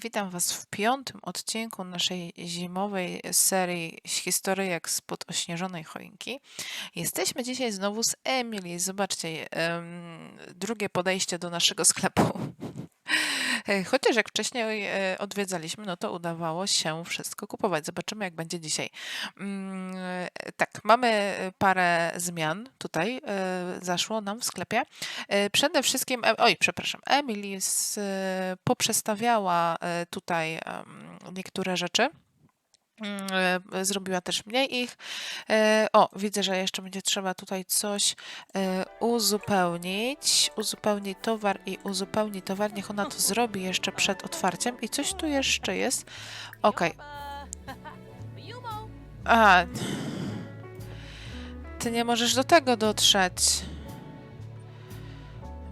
Witam Was w piątym odcinku naszej zimowej serii historyjek spod ośnieżonej choinki. Jesteśmy dzisiaj znowu z Emily. Zobaczcie, drugie podejście do naszego sklepu. E, Chociaż jak wcześniej e, odwiedzaliśmy, no to udawało się wszystko kupować. Zobaczymy, jak będzie dzisiaj. Mm, e, Tak, mamy parę zmian tutaj. Zaszło nam w sklepie. Przede wszystkim, oj, przepraszam, Emily poprzestawiała tutaj niektóre rzeczy. Mm, e, Zrobiła też mniej ich. E, O, widzę, że jeszcze będzie trzeba tutaj coś e, uzupełnić. Uzupełni towar i uzupełni towar. Niech ona to zrobi jeszcze przed otwarciem. I coś tu jeszcze jest. Okej. A. Ty nie możesz do tego dotrzeć.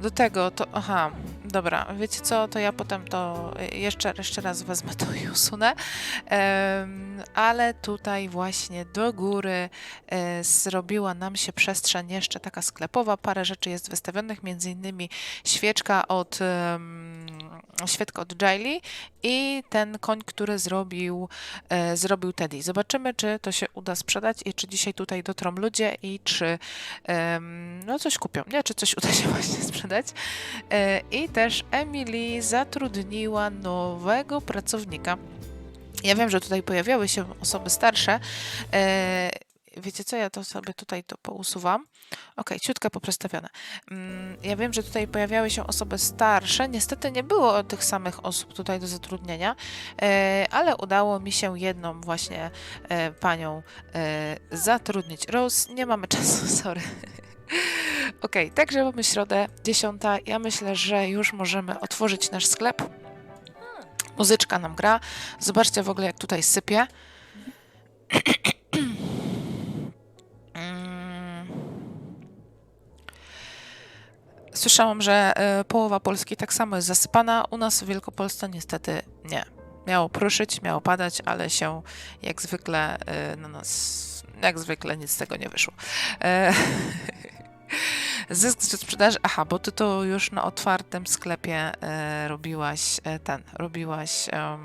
Do tego, to. Aha, dobra. Wiecie co, to ja potem to y, jeszcze, jeszcze raz wezmę to i usunę. Ale tutaj właśnie do góry e, zrobiła nam się przestrzeń jeszcze taka sklepowa. Parę rzeczy jest wystawionych, między innymi świeczka od. Em, świeczka od Jaili i ten koń, który zrobił, e, zrobił Teddy. Zobaczymy, czy to się uda sprzedać i czy dzisiaj tutaj dotrą ludzie i czy em, no coś kupią, nie? Czy coś uda się właśnie sprzedać. E, I też Emily zatrudniła nowego pracownika. Ja wiem, że tutaj pojawiały się osoby starsze. Wiecie co, ja to sobie tutaj to pousuwam. Okej, ciutkę poprzestawione. Mm, Ja wiem, że tutaj pojawiały się osoby starsze. Niestety nie było tych samych osób tutaj do zatrudnienia, e, ale udało mi się jedną właśnie e, panią e, zatrudnić. Rose, nie mamy czasu, sorry. Okej, także mamy środę, 10. Ja myślę, że już możemy otworzyć nasz sklep. Muzyczka nam gra. Zobaczcie w ogóle, jak tutaj sypie. Słyszałam, że e, połowa Polski tak samo jest zasypana. U nas w Wielkopolsce niestety nie. Miało pruszyć, miało padać, ale się jak zwykle e, na nas, jak zwykle nic z tego nie wyszło. E, Zysk ze sprzedaży. Aha, bo ty to już na otwartym sklepie robiłaś ten, robiłaś e,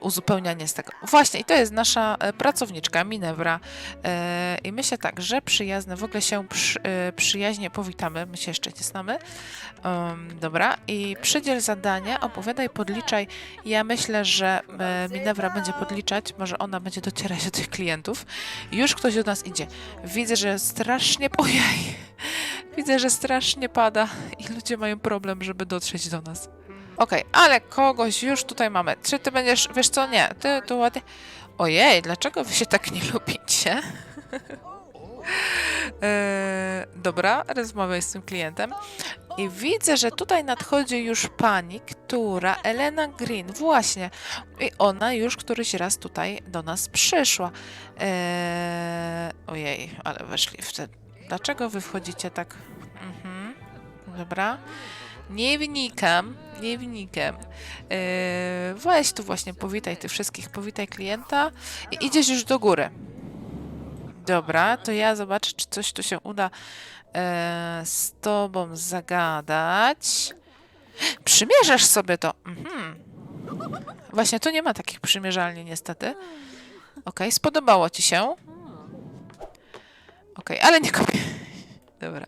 uzupełnianie z tego. Właśnie, i to jest nasza e, pracowniczka Minewra. E, I myślę tak, że przyjazne, w ogóle się przy, e, przyjaźnie powitamy. My się jeszcze nie znamy. Em, dobra, i przydziel zadania, opowiadaj, podliczaj. Ja myślę, że e, Minewra będzie podliczać, może ona będzie docierać do tych klientów. Już ktoś do nas idzie. Widzę, że strasznie. Ojej! Widzę, że strasznie pada i ludzie mają problem, żeby dotrzeć do nas. Okej, ale kogoś już tutaj mamy. Czy ty będziesz. Wiesz co? Nie, ty tu ładnie. Ojej, dlaczego wy się tak nie lubicie? Eee, dobra, rozmawiaj z tym klientem. I widzę, że tutaj nadchodzi już pani, która, Elena Green, właśnie. I ona już któryś raz tutaj do nas przyszła. Eee, ojej, ale weszli w te... Dlaczego wy wchodzicie tak? Mhm, dobra. Nie wnikam, nie wnikam. Eee, weź tu właśnie, powitaj tych wszystkich, powitaj klienta i idziesz już do góry. Dobra, to ja zobaczę, czy coś tu się uda e, z tobą zagadać. Przymierzasz sobie to. Mhm. Właśnie tu nie ma takich przymierzalni niestety. Okej, spodobało ci się. Okej, ale nie kopię. Dobra.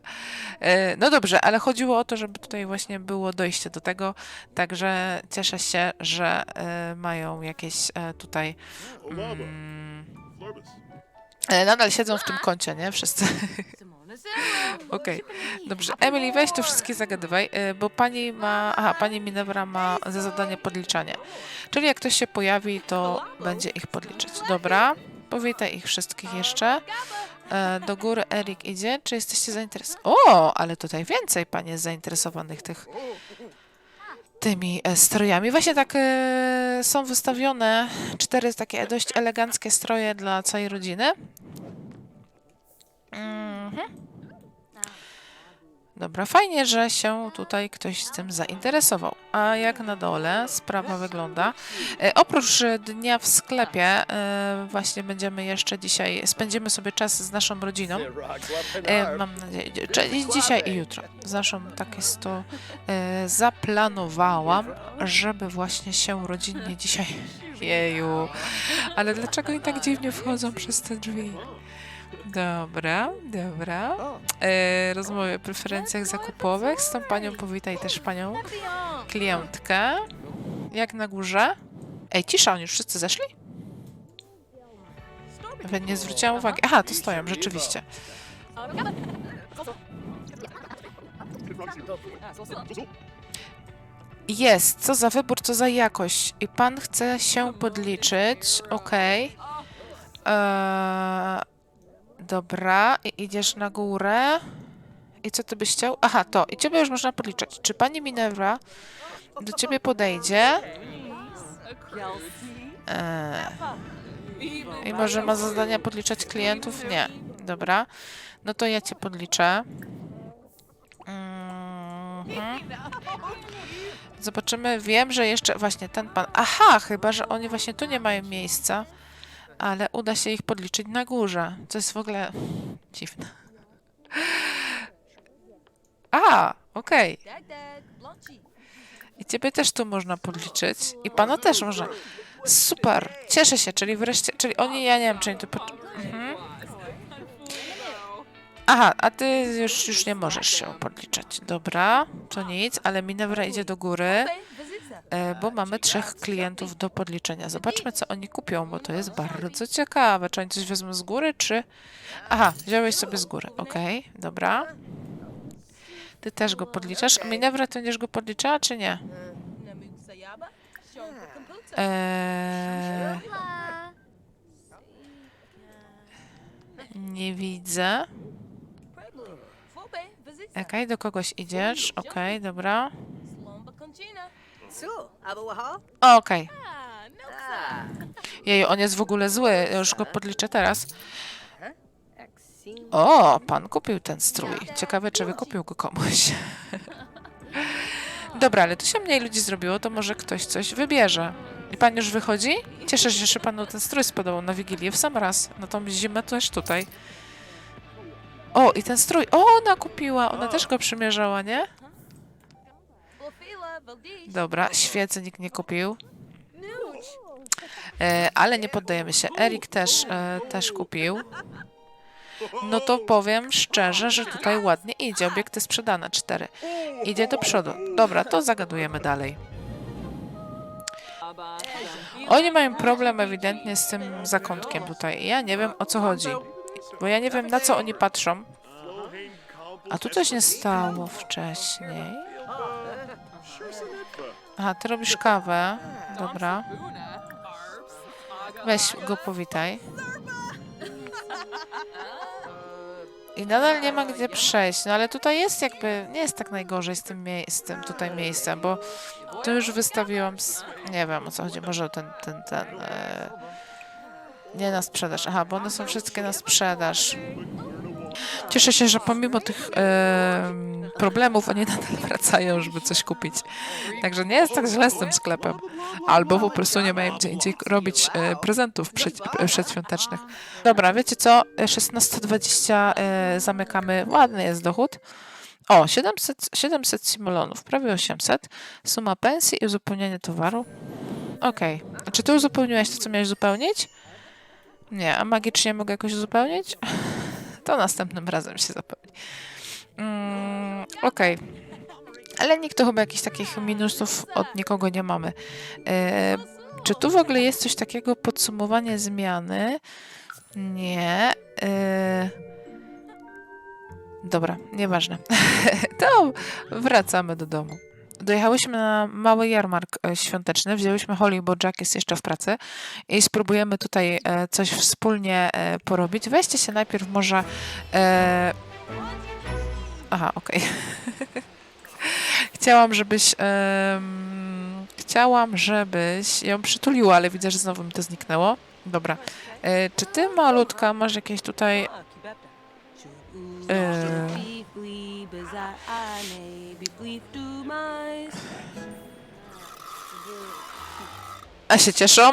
E, no dobrze, ale chodziło o to, żeby tutaj właśnie było dojście do tego, także cieszę się, że e, mają jakieś e, tutaj mm, nadal siedzą w tym kącie, nie? Wszyscy. Okej, dobrze. Emily, weź tu wszystkie zagadywaj, bo pani ma. Aha, pani Minewra ma za zadanie podliczanie. Czyli jak ktoś się pojawi, to będzie ich podliczyć. Dobra, powitaj ich wszystkich jeszcze. E, Do góry Erik idzie. Czy jesteście zainteresowani? O, ale tutaj więcej pani jest zainteresowanych tych tymi e, strojami. Właśnie tak e, są wystawione cztery takie dość eleganckie stroje dla całej rodziny. Mhm. Dobra, fajnie, że się tutaj ktoś z tym zainteresował. A jak na dole sprawa wygląda? E, oprócz dnia w sklepie, e, właśnie będziemy jeszcze dzisiaj, spędzimy sobie czas z naszą rodziną. E, mam nadzieję, czyli dzisiaj i jutro. Z naszą, tak jest to, e, zaplanowałam, żeby właśnie się rodzinnie dzisiaj... Jeju, ale dlaczego oni tak dziwnie wchodzą przez te drzwi? Dobra, dobra. E, rozmowy o preferencjach zakupowych. Z tą panią powitaj też panią klientkę. Jak na górze? Ej, cisza, oni już wszyscy zeszli? Nawet nie zwróciłam uwagi. Aha, to stoją, rzeczywiście. Jest, co za wybór, co za jakość. I pan chce się podliczyć, okej. Eee, dobra, i idziesz na górę. I co ty byś chciał? Aha, to. I ciebie już można podliczać. Czy pani Minerva do ciebie podejdzie? Eee, I może ma zadania podliczać klientów? Nie. Dobra. No to ja cię podliczę. Mhm. Zobaczymy. Wiem, że jeszcze właśnie ten pan. Aha, chyba, że oni właśnie tu nie mają miejsca, ale uda się ich podliczyć na górze. Co jest w ogóle dziwne. A, okej. I ciebie też tu można podliczyć. I pana też można. Super. Cieszę się, czyli wreszcie. Czyli oni, ja nie wiem, czy oni. Po... Mhm. Aha, a ty już, już nie możesz się podliczać. Dobra, to nic, ale Minewra idzie do góry, bo mamy trzech klientów do podliczenia. Zobaczmy, co oni kupią, bo to jest bardzo ciekawe. Czy oni coś wezmą z góry, czy... Aha, wziąłeś sobie z góry. Okej, dobra. Ty też go podliczasz. Minewra, ty będziesz go podliczała, czy nie? Eee, nie widzę. Okej, do kogoś idziesz. Okej, dobra. Okej. Jeju, on jest w ogóle zły. Ja już go podliczę teraz. O, pan kupił ten strój. Ciekawe, czy wykupił go komuś. Dobra, ale tu się mniej ludzi zrobiło, to może ktoś coś wybierze. I pan już wychodzi? Cieszę się, że panu ten strój spodobał na Wigilię w sam raz. Na tą zimę też tutaj. O, i ten strój. O, ona kupiła. Ona też go przymierzała, nie? Dobra, świecy nikt nie kupił. E, ale nie poddajemy się. Erik też, e, też kupił. No to powiem szczerze, że tutaj ładnie idzie. Obiekty sprzedane, cztery. Idzie do przodu. Dobra, to zagadujemy dalej. Oni mają problem ewidentnie z tym zakątkiem tutaj. Ja nie wiem o co chodzi. Bo ja nie wiem na co oni patrzą. A tu coś nie stało wcześniej. Aha, ty robisz kawę. Dobra. Weź go powitaj. I nadal nie ma gdzie przejść. No ale tutaj jest jakby, nie jest tak najgorzej z tym, z tym tutaj miejscem, bo tu już wystawiłam, s- nie wiem o co chodzi, może ten, ten, ten, e, nie na sprzedaż, aha, bo one są wszystkie na sprzedaż. Cieszę się, że pomimo tych em, problemów oni nadal wracają, żeby coś kupić. Także nie jest tak źle z tym sklepem. Albo po prostu nie mają gdzie indziej robić e, prezentów przed, przedświątecznych. Dobra, wiecie co? E, 16.20 e, zamykamy. Ładny jest dochód. O, 700, 700 simulonów, prawie 800. Suma pensji i uzupełnienie towaru. Okej. A Czy ty uzupełniłeś to, co miałeś uzupełnić? Nie, a magicznie mogę jakoś uzupełnić? To następnym razem się zapełni. Mm, Okej. Ale nikt to chyba jakichś takich minusów od nikogo nie mamy. E, czy tu w ogóle jest coś takiego podsumowanie zmiany? Nie. E, dobra, nieważne. to wracamy do domu. Dojechałyśmy na mały jarmark e, świąteczny, wzięłyśmy Holly, bo Jack jest jeszcze w pracy i spróbujemy tutaj e, coś wspólnie e, porobić. Weźcie się najpierw może... Aha, okej. Chciałam, żebyś... Chciałam, żebyś ją przytuliła, ale widzę, że znowu mi to zniknęło. Dobra. Czy ty, malutka, masz jakieś tutaj... As I, to my A się cieszą?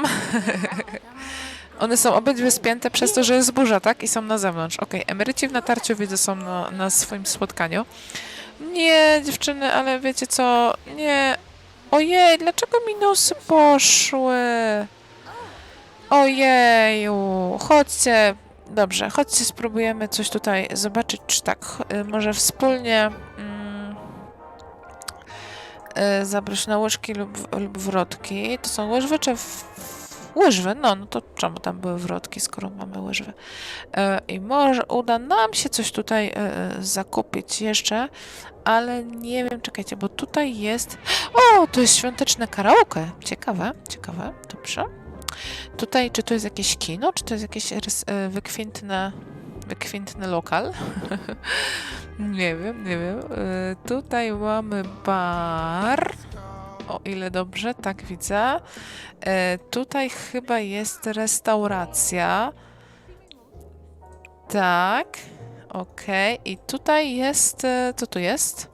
One są obydwie spięte przez to, że jest burza, tak? I są na zewnątrz. Okej, emeryci w natarciu widzę są na, na swoim spotkaniu. Nie, dziewczyny, ale wiecie co? Nie. Ojej, dlaczego minusy poszły? Ojeju, chodźcie. Dobrze, chodźcie, spróbujemy coś tutaj zobaczyć, czy tak, y, może wspólnie mm, y, zabrać na łyżki lub, lub wrotki. To są łyżwy czy w, łyżwy? No, no to czemu tam były wrotki, skoro mamy łyżwy? E, I może uda nam się coś tutaj zakupić jeszcze, ale nie wiem, czekajcie, bo tutaj jest... O, to jest świąteczne karaoke. Ciekawe, ciekawe, dobrze. Tutaj, czy to jest jakieś kino, czy to jest jakiś rys- e, wykwintne, wykwintny lokal? nie wiem, nie wiem. E, Tutaj mamy bar. O ile dobrze, tak widzę. E, tutaj chyba jest restauracja. Tak. Okej. I tutaj jest. Co tu jest?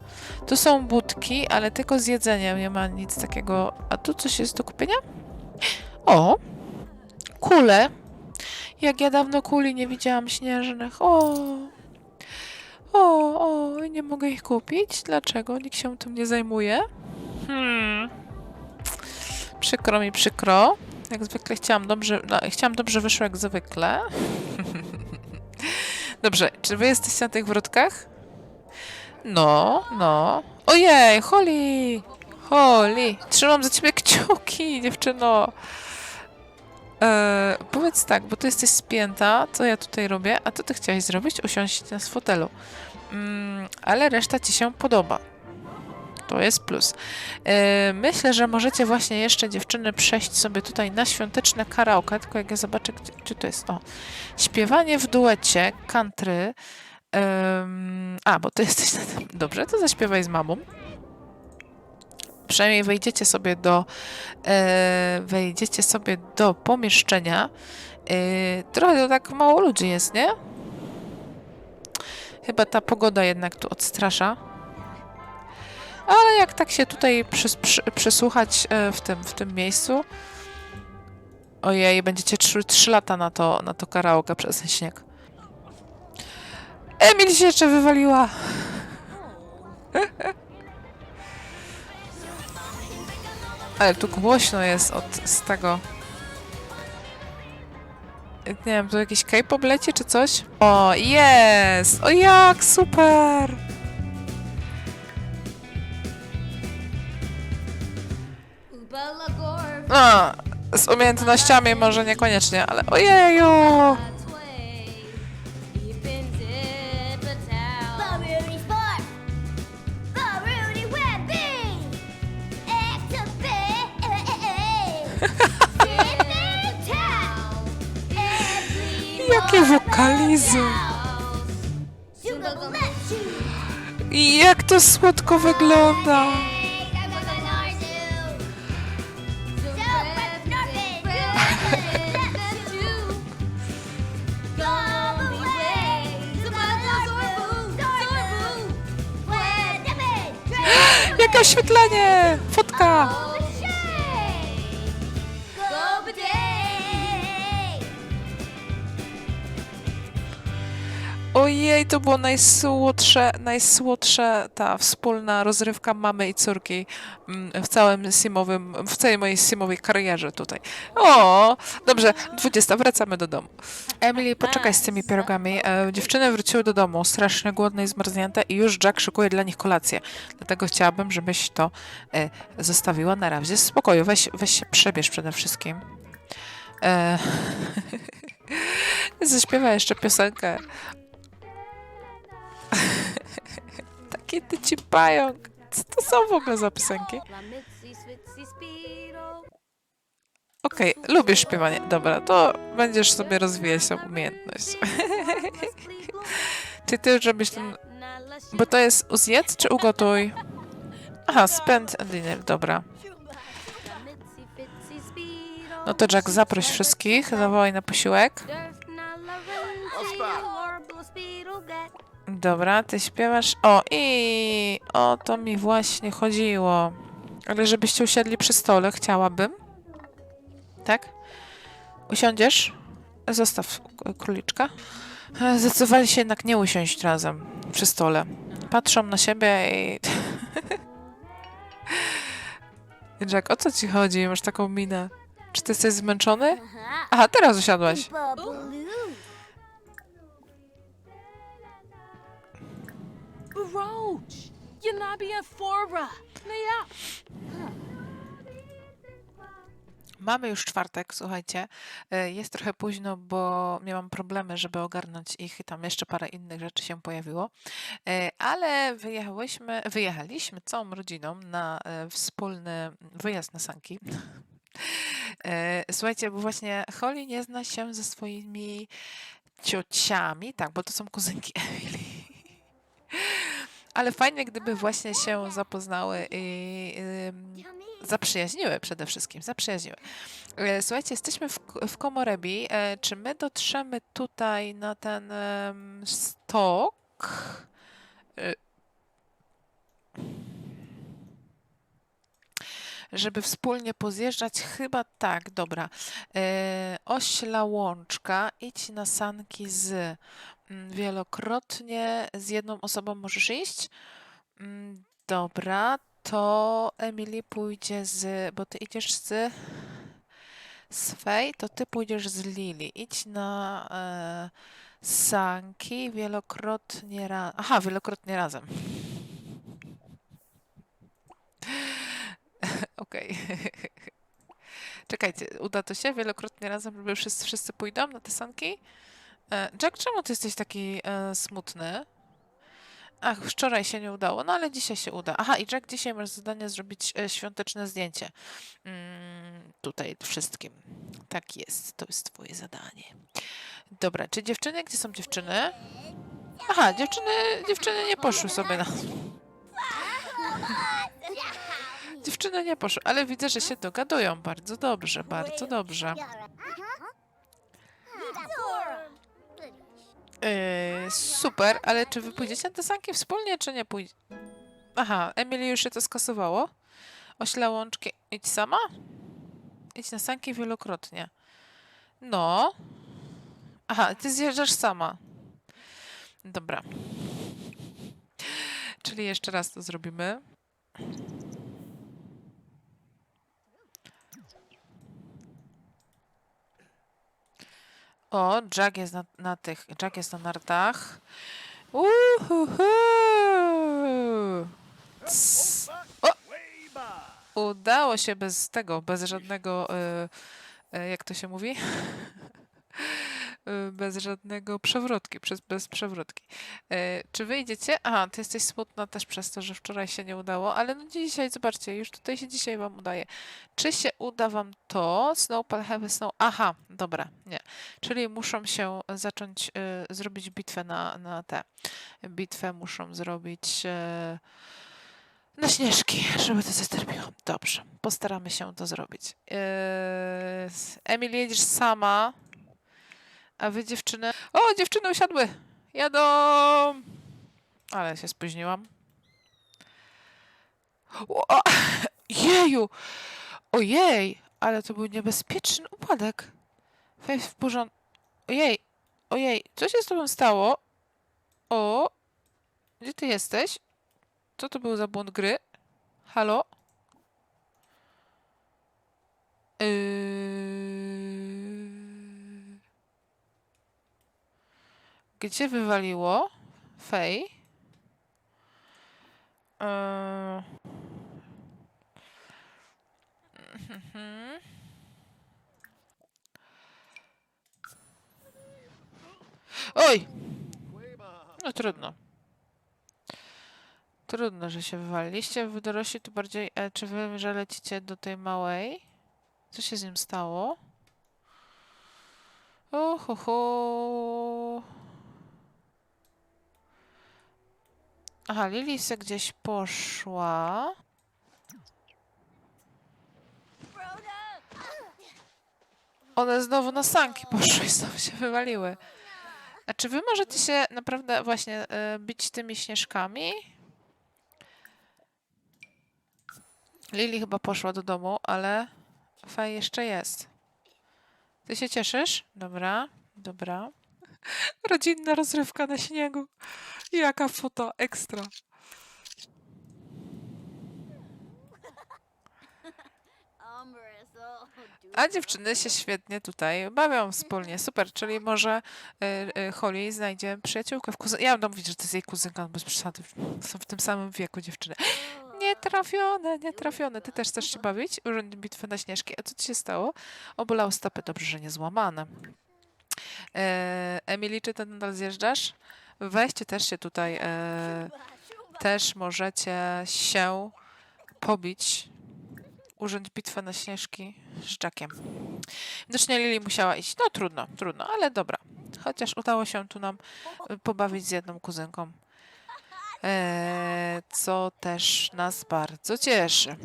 Tu są budki, ale tylko z jedzeniem. Nie ma nic takiego. A tu coś jest do kupienia? O! Kule. Jak ja dawno kuli nie widziałam śnieżnych. O! O, o, nie mogę ich kupić. Dlaczego? Nikt się tym nie zajmuje. Hmm. Przykro mi, przykro. Jak zwykle chciałam dobrze, no, chciałam dobrze wyszło jak zwykle. Dobrze, czy wy jesteście na tych wrotkach? No, no. Ojej, Holly! Holly! Trzymam za ciebie kciuki, dziewczyno! E, powiedz tak, bo ty jesteś spięta, co ja tutaj robię, a co ty chciałaś zrobić? Usiąść na fotelu. Mm, ale reszta ci się podoba. To jest plus. E, myślę, że możecie właśnie jeszcze dziewczyny przejść sobie tutaj na świąteczne karaoke, tylko jak ja zobaczę, gdzie, gdzie to jest. O, śpiewanie w duecie, country. Em, a, bo ty jesteś na tym. Dobrze, to zaśpiewaj z mamą. Przynajmniej wejdziecie sobie do e, wejdziecie sobie do pomieszczenia. E, trochę tak mało ludzi jest, nie? Chyba ta pogoda jednak tu odstrasza. Ale jak tak się tutaj przys, przy, przysłuchać e, w, tym, w tym miejscu. Ojej, będziecie trzy, trzy lata na to, na to karaoke przez ten śnieg. Emil się jeszcze wywaliła. Ale tu głośno jest od z tego. Nie wiem, tu jakiś K-pop leci czy coś? O, jest! O jak, super! A, z umiejętnościami może niekoniecznie, ale ojeju! Jakie wokalizy! Jak to słodko wygląda! Jakie oświetlenie! Fotka! Ojej, to było najsłodsze, najsłodsze ta wspólna rozrywka mamy i córki mm, w całym simowym, w całej mojej simowej karierze tutaj. O, dobrze, 20, wracamy do domu. Emily, poczekaj z tymi pierogami. E, dziewczyny wróciły do domu, strasznie głodne i zmarznięte i już Jack szykuje dla nich kolację. Dlatego chciałabym, żebyś to e, zostawiła na razie w spokoju. Weź, weź się przebierz przede wszystkim. E, zaśpiewa jeszcze piosenkę Taki ty ci pająk. Co to są w ogóle za piosenki? Okej, lubisz śpiewanie. Dobra, to będziesz sobie rozwijać tą umiejętność. Czy ty już robisz ten... Bo to jest uzjedz czy ugotuj? Aha, spend dinner, dobra. No to Jack, zaproś wszystkich, zawołaj na posiłek. Dobra, ty śpiewasz. O, i o to mi właśnie chodziło. Ale żebyście usiedli przy stole, chciałabym. Tak? Usiądziesz? Zostaw króliczka. Zdecydowali się jednak nie usiąść razem przy stole. Patrzą na siebie i... Jack, o co ci chodzi? Masz taką minę. Czy ty jesteś zmęczony? Aha, teraz usiadłaś. Yanabia Fora! Naya! Mamy już czwartek, słuchajcie. E, Jest trochę późno, bo miałam problemy, żeby ogarnąć ich i tam jeszcze parę innych rzeczy się pojawiło. E, Ale wyjechałyśmy, wyjechaliśmy całą rodziną na e, wspólny wyjazd na sanki. Słuchajcie, bo właśnie Holly nie zna się ze swoimi ciociami, tak, bo to są kuzynki Emily. Ale fajnie, gdyby właśnie się zapoznały i ym, zaprzyjaźniły przede wszystkim, zaprzyjaźniły. E, Słuchajcie, jesteśmy w, w Komorebi. E, Czy my dotrzemy tutaj na ten em, stok? E, Żeby wspólnie pozjeżdżać? Chyba tak, dobra. E, Ośla łączka, idź na sanki z wielokrotnie, z jedną osobą możesz iść? Mm, Dobra, to Emily pójdzie z, bo ty idziesz z z Fej, to ty pójdziesz z Lili. Idź na e, sanki wielokrotnie razem. Aha, wielokrotnie razem. Okej. Czekajcie, uda to się wielokrotnie razem, żeby wszyscy, wszyscy pójdą na te sanki? E, Jack, czemu ty jesteś taki e, smutny? Ach, wczoraj się nie udało, no ale dzisiaj się uda. Aha, i Jack, dzisiaj masz zadanie zrobić e, świąteczne zdjęcie. Mm, tutaj wszystkim. Tak jest, to jest twoje zadanie. Dobra, czy dziewczyny? Gdzie są dziewczyny? Aha, dziewczyny, dziewczyny nie poszły sobie na... Dziewczyny nie poszły, ale widzę, że się dogadują. Bardzo dobrze, bardzo dobrze. Yy, super, ale czy wy pójdziecie na te sanki wspólnie, czy nie pójdzie? Aha, Emily już się to skasowało. Ośla łączki. Idź sama? Idź na sanki wielokrotnie. No. Aha, ty zjeżdżasz sama. Dobra. Czyli jeszcze raz to zrobimy. O, Jack jest na, na tych. Jack jest na nartach. Uhuhu. O! Udało się bez tego, bez żadnego. e, e, jak to się mówi? E, bez żadnego przewrotki, przez, bez przewrotki. E, czy wyjdziecie? Aha, ty jesteś smutna też przez to, że wczoraj się nie udało, ale no dzisiaj, zobaczcie, już tutaj się dzisiaj wam udaje. Czy się uda wam to? Snowpal a snow... Aha, dobra, nie. Czyli muszą się zacząć e, zrobić bitwę na, na te. Bitwę muszą zrobić e, na śnieżki, żeby to zasterpiło. Dobrze, postaramy się to zrobić. E, Emil, jedziesz sama. A wy dziewczyny. O, dziewczyny usiadły! Jadą! Ale się spóźniłam. O, jeju! Ojej! Ale to był niebezpieczny upadek. Weź w porządku. Ojej! Ojej! Co się z tobą stało? O! Gdzie ty jesteś? Co to był za błąd gry? Halo? Yy... Gdzie wywaliło? Fej? Yy... Mhm. Oj! No trudno. Trudno, że się wywaliliście. Wy dorośli to bardziej... E, czy wy, że lecicie do tej małej? Co się z nim stało? Ohoho. Aha, Lili se gdzieś poszła. One znowu na sanki poszły i znowu się wywaliły. A czy wy możecie się naprawdę właśnie e, bić tymi śnieżkami? Lili chyba poszła do domu, ale Fej jeszcze jest. Ty się cieszysz? Dobra, dobra. Rodzinna rozrywka na śniegu. Jaka foto ekstra. A dziewczyny się świetnie tutaj bawią wspólnie. Super, czyli może y, y, Holly znajdzie przyjaciółkę w kuzyn... Ja będę mówić, że to jest jej kuzynka, no bez przesady. Są w tym samym wieku dziewczyny. Nietrafione, nietrafione. Ty też chcesz się bawić? Urząd bitwy na śnieżki. A co ci się stało? Obolało stopy. Dobrze, że nie złamane. E, Emily, czy ty nadal zjeżdżasz? Weźcie też się tutaj. E, też możecie się pobić. Urząd bitwę na śnieżki z Jackiem. Widocznie Lili musiała iść. No trudno, trudno, ale dobra. Chociaż udało się tu nam y, pobawić z jedną kuzynką. E, co też nas bardzo cieszy.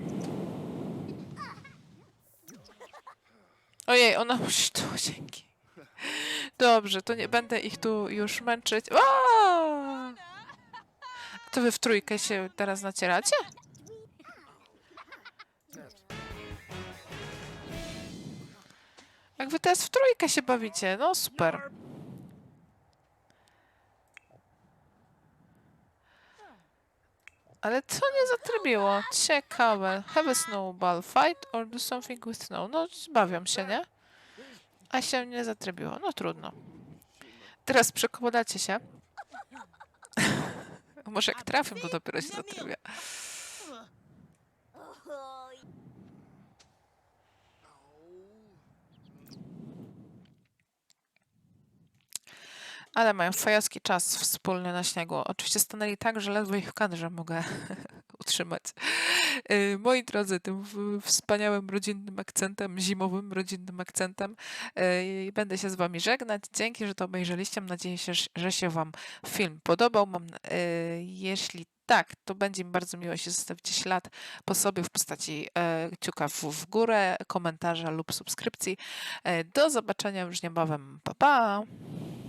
Ojej, ona musi do łazienki. Dobrze, to nie będę ich tu już męczyć. To wy w trójkę się teraz nacieracie? Jak wy teraz w trójkę się bawicie, no super. Ale co nie zatrybiło? Ciekawe. Have a snowball fight or do something with snow. No, bawią się, nie? A się nie zatrybiło. No trudno. Teraz przekładacie się. Może jak trafią, to dopiero się zatrybia. Ale mają fajowski czas wspólny na śniegu. Oczywiście stanęli tak, że ledwo ich w kadrze mogę utrzymać. Y, Moi drodzy, tym wspaniałym rodzinnym akcentem, zimowym rodzinnym akcentem y, będę się z wami żegnać. Dzięki, że to obejrzeliście. Mam nadzieję, się, że się wam film podobał. Mam, y, jeśli tak, to będzie mi bardzo miło, jeśli zostawicie ślad po sobie w postaci e, kciuka w, w górę, komentarza lub subskrypcji. E, do zobaczenia już niebawem. Pa, pa!